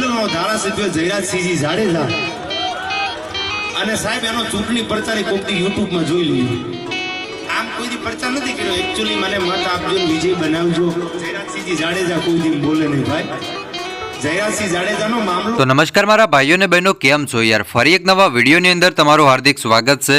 ગોંડલનો ધારાસભ્ય જયરાજસિંહજી જાડેજા અને સાહેબ, એનો ચૂંટણી પ્રચાર એ યુટ્યુબમાં જોઈ લીધું આમ કોઈ દી પ્રચાર નથી કર્યો. એકચ્યુઅલી મને મત આપજો વિજય બનાવજો. જયરાજસિંહજી જાડેજા કોઈ દી બોલે નહીં ભાઈ. તો નમસ્કાર મારા ભાઈઓ અને બહેનો, કેમ છો યાર? ફરી એક નવા વિડીયોની અંદર તમારું હાર્દિક સ્વાગત છે.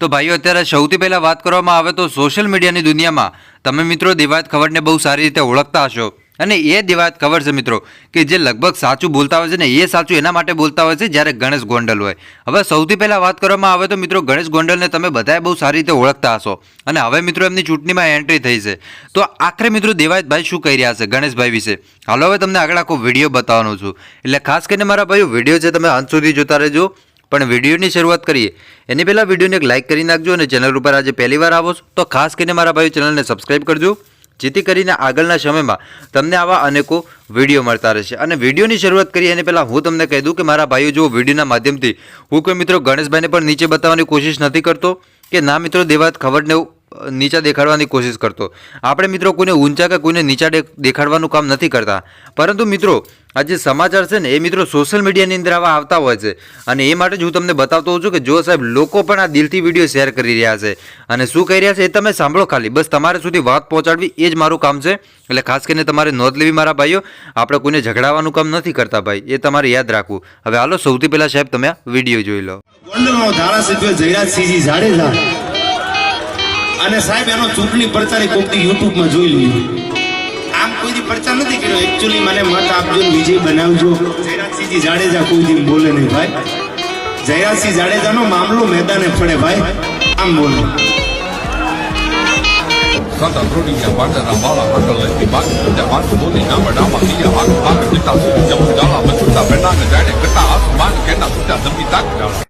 તો ભાઈઓ, અત્યારે સૌથી પહેલાં વાત કરવામાં આવે તો સોશિયલ મીડિયાની દુનિયામાં તમે મિત્રો દિવાત ખબરને બહુ સારી રીતે ઓળખતા હશો. અને એ દિવાયત ખબર છે મિત્રો કે જે લગભગ સાચું બોલતા હોય છે ને એ સાચું એના માટે બોલતા હોય છે જ્યારે ગણેશ ગોંડલ હોય. હવે સૌથી પહેલાં વાત કરવામાં આવે તો મિત્રો ગણેશ ગોંડલને તમે બધાએ બહુ સારી રીતે ઓળખતા હશો. અને હવે મિત્રો એમની ચૂંટણીમાં એન્ટ્રી થઈ છે. તો આખરે મિત્રો દેવાયતભાઈ શું કહી રહ્યા છે ગણેશભાઈ વિશે? હાલો, હવે તમને આગળ આખો વીડિયો બતાવવાનો છું. એટલે ખાસ કરીને મારા ભાઈઓ, વીડિયો છે તમે અંત સુધી જોતા રહેજો. પણ વિડીયોની શરૂઆત કરીએ. એની પહેલાં વિડીયોને એક લાઇક કરી નાખજો અને ચેનલ ઉપર આજે પહેલી વાર આવો છો તો ખાસ કરીને મારા ભાઈઓ ચેનલને સબસ્ક્રાઇબ કરજો. જેથી કરીને આગળના સમયમાં તમને આવા અનેકો વીડિયો મળતા રહેશે. અને વિડીયોની શરૂઆત કરીએ એની પહેલાં હું તમને કહી દઉં કે મારા ભાઈઓ જો વિડીયોના માધ્યમથી હું કોઈ મિત્રો ગણેશભાઈને પણ નીચે બતાવવાની કોશિશ નથી કરતો કે ના મિત્રો દેવાત ખબરને અ, નીચા દેખાડવાની કોશિશ કરતો. આપણે મિત્રો કોઈને ઊંચા કે કોઈને નીચા દેખાડવાનું કામ નથી કરતા. પરંતુ મિત્રો, આ જે સમાચાર છે ને, એ મિત્રો સોશિયલ મીડિયાની અંદર આવા આવતા હોય છે. અને એ માટે જ હું તમને બતાવતો હોઉં છું કે જો સાહેબ લોકો પણ આ દિલથી વીડિયો શેર કરી રહ્યા છે. અને શું કહી રહ્યા છે એ તમે સાંભળો ખાલી. બસ તમારે સુધી વાત પહોંચાડવી એ જ મારું કામ છે. એટલે ખાસ કરીને તમારે નોંધ લેવી મારા ભાઈઓ, આપણે કોઈને ઝઘડાવાનું કામ નથી કરતા ભાઈ. એ તમારે યાદ રાખવું. હવે હાલો, સૌથી પહેલાં સાહેબ તમે વીડિયો જોઈ લો. ધારાસભ્ય જયરાજસિંહજી જાડેજા અને સાહેબ એનો ચૂંટણી પ્રચાર એ કોકથી યુટ્યુબમાં જોઈ લીધો આમ કોઈ દી પ્રચાર નથી કર્યો એકચ્યુઅલી મને મત આપજો વિજય બનાવજો જયરાજસિંહજી જાડેજા કોઈ દી બોલે નહીં ભાઈ જયરાજસિંહ જાડેજાનો મામલો મેદાને પડે ભાઈ આમ બોલે